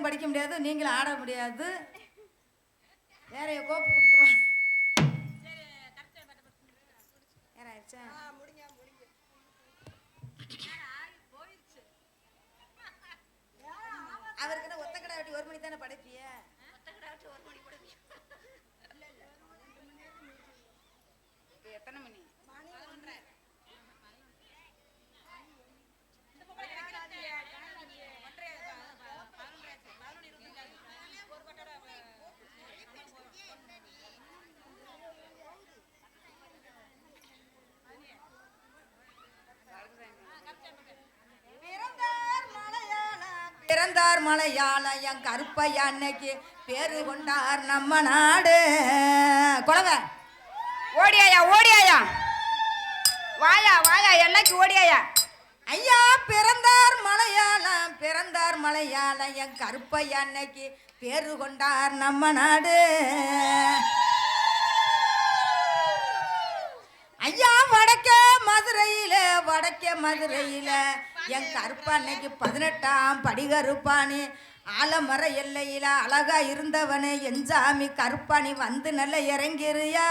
பாட்டும் படிக்க முடியாது நீங்களும் ஆட முடியாது. வேற கோப்பு கொடுத்துருவோம் நேரம் ஆயிடுச்சா அவருக்கு ஒத்த கடை ஒரு மணி தானே படைப்பிய எத்தனை மணி கொண்டார் மலையாள என் கருப்பையா அன்னைக்கு பேரு கொண்டார் நம்ம நாடு. குழவை ஓடியாயா ஓடியாயா? வாயா வாயா எல்லைக்கு ஓடியாயா? ஐயா பிறந்தார் மலையாளம் பிறந்தார் மலையாளம் என் கருப்பையா அன்னைக்கு பேரு கொண்டார் நம்ம நாடு. ஐயா வடக்கே மதுரையில வடக்கே மதுரையில என் கருப்பா அன்னைக்கு பதினெட்டாம் படிகருப்பானி. ஆலமர எல்லையில அழகா இருந்தவனே. என் சாமி கருப்பாணி வந்து நல்ல இறங்கிருயா